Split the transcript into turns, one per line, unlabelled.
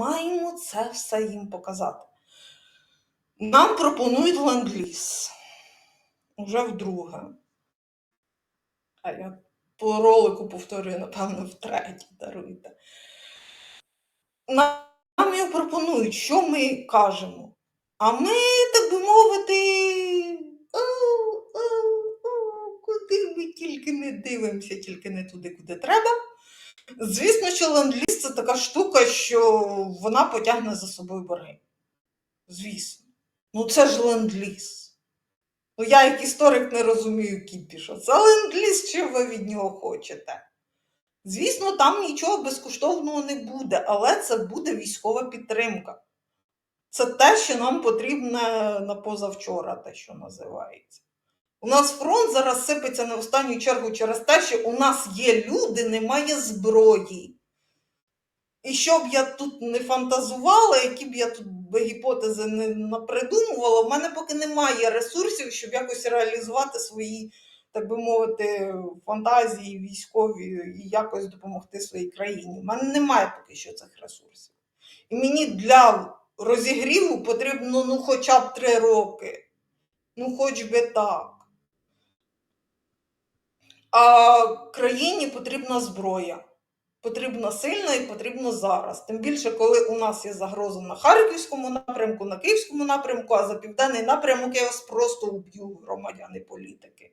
маємо це все їм показати. Нам пропонують ленд-ліз. Уже вдруге. А я по ролику повторюю, напевно, втретє, даруйте. Нам його пропонують, що ми кажемо? А ми, так би мовити, «Ау, ау, ау, куди ми тільки не дивимося, тільки не туди, куди треба. Звісно, що ленд-ліз це така штука, що вона потягне за собою борги. Звісно. Ну це ж ленд-ліз. Ну, я як історик не розумію кіпіша. Це ленд-ліз, що ви від нього хочете. Звісно, там нічого безкоштовного не буде, але це буде військова підтримка. Це те, що нам потрібно на позавчора, те, що називається. У нас фронт зараз сипеться в останню чергу через те, що у нас є люди, немає зброї. І щоб я тут не фантазувала, які б я тут гіпотези не напридумувала, в мене поки немає ресурсів, щоб якось реалізувати свої, так би мовити, фантазії військові і якось допомогти своїй країні. У мене немає поки що цих ресурсів. І мені для розігріву потрібно ну, хоча б три роки. Ну, хоч би так. А країні потрібна зброя. Потрібна сильна і потрібно зараз. Тим більше, коли у нас є загроза на Харківському напрямку, на Київському напрямку, а за південний напрямок я вас просто уб'ю, громадяни політики.